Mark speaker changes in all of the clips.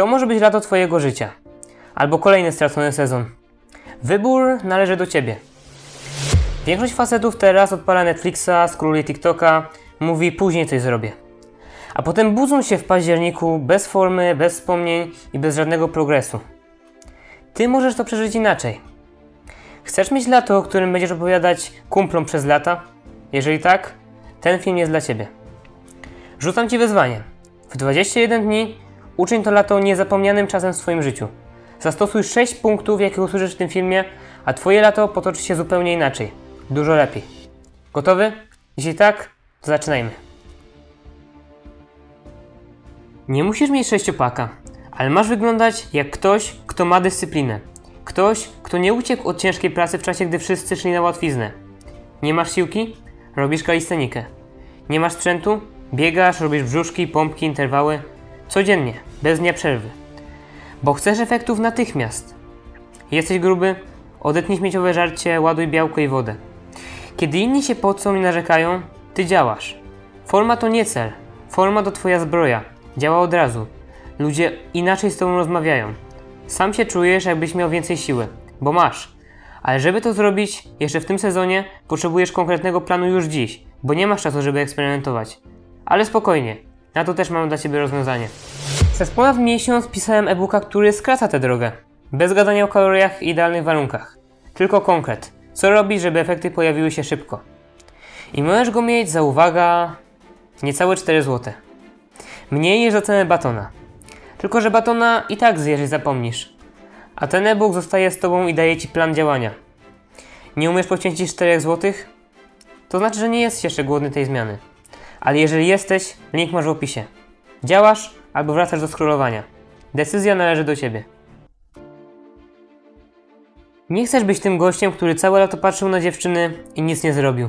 Speaker 1: To może być lato Twojego życia, albo kolejny stracony sezon. Wybór należy do Ciebie. Większość facetów teraz odpala Netflixa, skróluje TikToka, mówi później coś zrobię. A potem budzą się w październiku bez formy, bez wspomnień i bez żadnego progresu. Ty możesz to przeżyć inaczej. Chcesz mieć lato, o którym będziesz opowiadać kumplom przez lata? Jeżeli tak, ten film jest dla Ciebie. Rzucam Ci wyzwanie. W 21 dni uczyń to lato niezapomnianym czasem w swoim życiu. Zastosuj 6 punktów, jakie usłyszysz w tym filmie, a Twoje lato potoczy się zupełnie inaczej. Dużo lepiej. Gotowy? Jeśli tak, to zaczynajmy. Nie musisz mieć sześciopaka, ale masz wyglądać jak ktoś, kto ma dyscyplinę. Ktoś, kto nie uciekł od ciężkiej pracy w czasie, gdy wszyscy szli na łatwiznę. Nie masz siłki? Robisz kalistenikę. Nie masz sprzętu? Biegasz, robisz brzuszki, pompki, interwały. Codziennie, bez dnia przerwy. Bo chcesz efektów natychmiast. Jesteś gruby? Odetnij śmieciowe żarcie, ładuj białko i wodę. Kiedy inni się pocą i narzekają, ty działasz. Forma to nie cel. Forma to twoja zbroja. Działa od razu. Ludzie inaczej z tobą rozmawiają. Sam się czujesz, jakbyś miał więcej siły, bo masz. Ale żeby to zrobić, jeszcze w tym sezonie, potrzebujesz konkretnego planu już dziś, bo nie masz czasu, żeby eksperymentować. Ale spokojnie, na to też mam dla Ciebie rozwiązanie. Przez ponad miesiąc pisałem e-booka, który skraca tę drogę. Bez gadania o kaloriach i idealnych warunkach. Tylko konkret. Co robić, żeby efekty pojawiły się szybko. I możesz go mieć za uwaga niecałe 4 zł. Mniej niż za cenę batona. Tylko, że batona i tak zjesz i zapomnisz. A ten e-book zostaje z Tobą i daje Ci plan działania. Nie umiesz poświęcić 4 zł? To znaczy, że nie jesteś jeszcze głodny tej zmiany. Ale jeżeli jesteś, link masz w opisie. Działasz albo wracasz do scrollowania. Decyzja należy do Ciebie. Nie chcesz być tym gościem, który całe lato patrzył na dziewczyny i nic nie zrobił.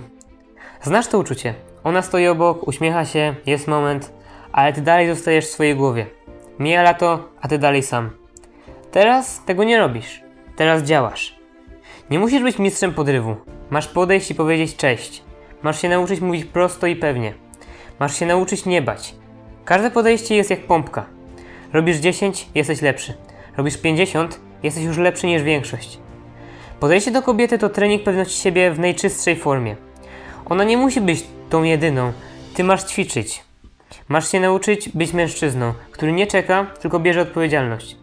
Speaker 1: Znasz to uczucie. Ona stoi obok, uśmiecha się, jest moment, ale ty dalej zostajesz w swojej głowie. Mija lato, a ty dalej sam. Teraz tego nie robisz. Teraz działasz. Nie musisz być mistrzem podrywu. Masz podejść i powiedzieć cześć. Masz się nauczyć mówić prosto i pewnie. Masz się nauczyć nie bać. Każde podejście jest jak pompka. Robisz 10, jesteś lepszy. Robisz 50, jesteś już lepszy niż większość. Podejście do kobiety to trening pewności siebie w najczystszej formie. Ona nie musi być tą jedyną. Ty masz ćwiczyć. Masz się nauczyć być mężczyzną, który nie czeka, tylko bierze odpowiedzialność.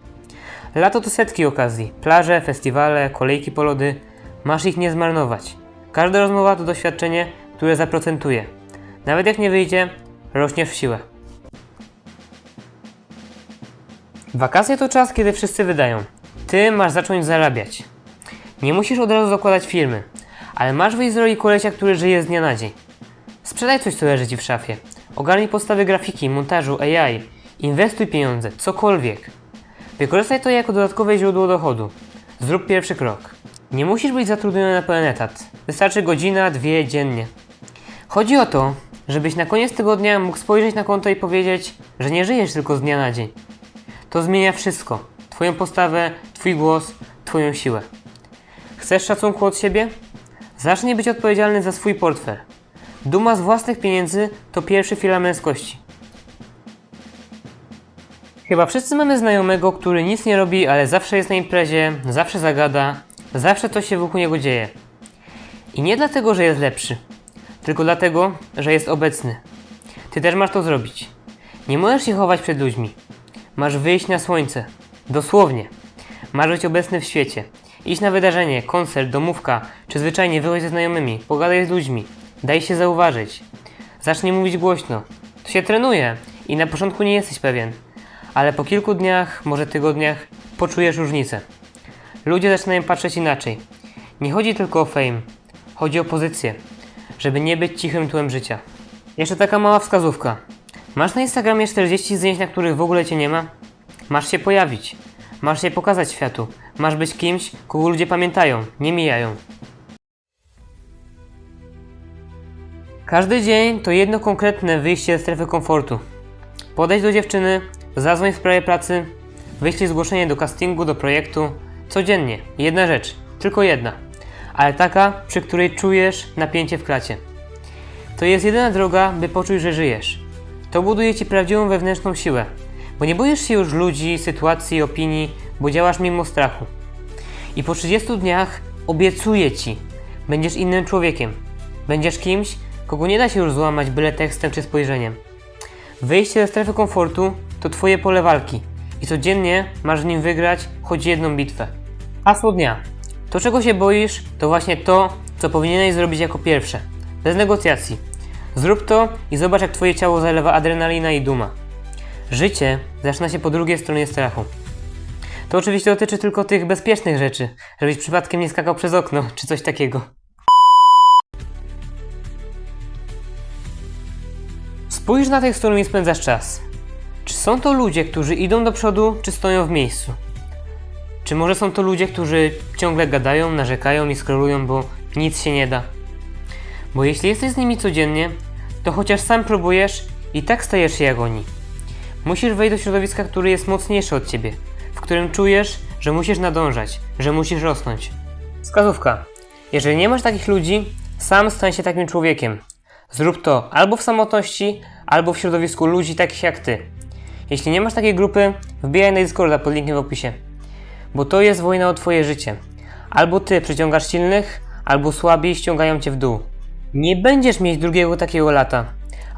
Speaker 1: Lato to setki okazji. Plaże, festiwale, kolejki po lody. Masz ich nie zmarnować. Każda rozmowa to doświadczenie, które zaprocentuje. Nawet jak nie wyjdzie, rośniesz w siłę. Wakacje to czas, kiedy wszyscy wydają. Ty masz zacząć zarabiać. Nie musisz od razu zakładać firmy, ale masz wyjść z roli kolesia, który żyje z dnia na dzień. Sprzedaj coś, co leży Ci w szafie. Ogarnij podstawy grafiki, montażu, AI. Inwestuj pieniądze, cokolwiek. Wykorzystaj to jako dodatkowe źródło dochodu. Zrób pierwszy krok. Nie musisz być zatrudniony na pełen etat. Wystarczy godzina, dwie dziennie. Chodzi o to, żebyś na koniec tygodnia mógł spojrzeć na konto i powiedzieć, że nie żyjesz tylko z dnia na dzień. To zmienia wszystko. Twoją postawę, Twój głos, Twoją siłę. Chcesz szacunku od siebie? Zacznij być odpowiedzialny za swój portfel. Duma z własnych pieniędzy to pierwszy filar męskości. Chyba wszyscy mamy znajomego, który nic nie robi, ale zawsze jest na imprezie, zawsze zagada, zawsze coś się wokół niego dzieje. I nie dlatego, że jest lepszy, tylko dlatego, że jest obecny. Ty też masz to zrobić. Nie możesz się chować przed ludźmi. Masz wyjść na słońce. Dosłownie. Masz być obecny w świecie. Idź na wydarzenie, koncert, domówka, czy zwyczajnie wychodź ze znajomymi, pogadaj z ludźmi. Daj się zauważyć. Zacznij mówić głośno. To się trenuje i na początku nie jesteś pewien. Ale po kilku dniach, może tygodniach, poczujesz różnicę. Ludzie zaczynają patrzeć inaczej. Nie chodzi tylko o fame. Chodzi o pozycję. Żeby nie być cichym tłem życia. Jeszcze taka mała wskazówka. Masz na Instagramie 40 zdjęć, na których w ogóle Cię nie ma? Masz się pojawić. Masz się pokazać światu. Masz być kimś, kogo ludzie pamiętają, nie mijają. Każdy dzień to jedno konkretne wyjście ze strefy komfortu. Podejdź do dziewczyny, zadzwoń w sprawie pracy, wyślij zgłoszenie do castingu, do projektu. Codziennie. Jedna rzecz. Tylko jedna. Ale taka, przy której czujesz napięcie w klacie. To jest jedyna droga, by poczuć, że żyjesz. To buduje ci prawdziwą wewnętrzną siłę. Bo nie boisz się już ludzi, sytuacji, opinii, bo działasz mimo strachu. I po 30 dniach obiecuję ci, będziesz innym człowiekiem. Będziesz kimś, kogo nie da się już złamać byle tekstem czy spojrzeniem. Wyjście ze strefy komfortu to twoje pole walki i codziennie masz w nim wygrać choć jedną bitwę. Hasło dnia. To czego się boisz, to właśnie to, co powinieneś zrobić jako pierwsze. Bez negocjacji. Zrób to i zobacz jak twoje ciało zalewa adrenalina i duma. Życie zaczyna się po drugiej stronie strachu. To oczywiście dotyczy tylko tych bezpiecznych rzeczy, żebyś przypadkiem nie skakał przez okno czy coś takiego. Spójrz na tych, z którymi spędzasz czas. Czy są to ludzie, którzy idą do przodu, czy stoją w miejscu? Czy może są to ludzie, którzy ciągle gadają, narzekają i skrolują, bo nic się nie da? Bo jeśli jesteś z nimi codziennie, to chociaż sam próbujesz, i tak stajesz się jak oni. Musisz wejść do środowiska, który jest mocniejszy od ciebie, w którym czujesz, że musisz nadążać, że musisz rosnąć. Wskazówka. Jeżeli nie masz takich ludzi, sam stań się takim człowiekiem. Zrób to albo w samotności, albo w środowisku ludzi takich jak ty. Jeśli nie masz takiej grupy, wbijaj na Discorda pod linkiem w opisie. Bo to jest wojna o twoje życie. Albo ty przyciągasz silnych, albo słabi ściągają cię w dół. Nie będziesz mieć drugiego takiego lata.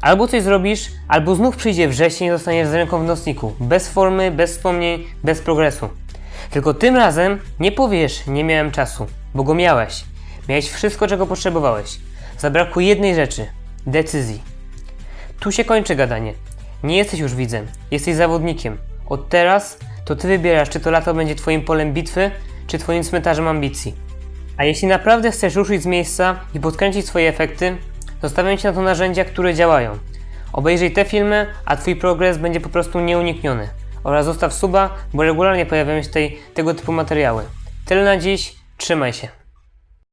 Speaker 1: Albo coś zrobisz, albo znów przyjdzie wrzesień i zostaniesz z ręką w nocniku. Bez formy, bez wspomnień, bez progresu. Tylko tym razem nie powiesz, nie miałem czasu, bo go miałeś. Miałeś wszystko, czego potrzebowałeś. Zabrakło jednej rzeczy decyzji. Tu się kończy gadanie. Nie jesteś już widzem, jesteś zawodnikiem. Od teraz to ty wybierasz, czy to lato będzie twoim polem bitwy, czy twoim cmentarzem ambicji. A jeśli naprawdę chcesz ruszyć z miejsca i podkręcić swoje efekty, zostawiam ci na to narzędzia, które działają. Obejrzyj te filmy, a twój progres będzie po prostu nieunikniony. Oraz zostaw suba, bo regularnie pojawiają się tutaj tego typu materiały. Tyle na dziś, trzymaj się.